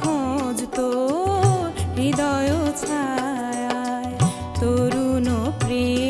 খোঁজ তো হৃদয় ছায় তরুণ প্রিয়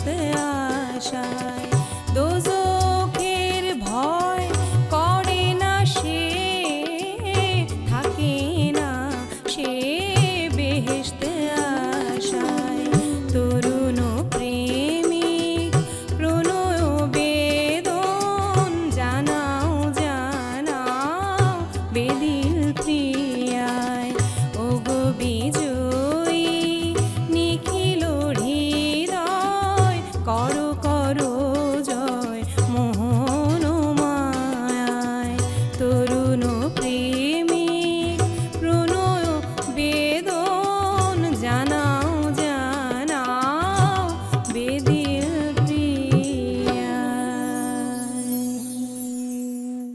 আসতে আশায়। দোজ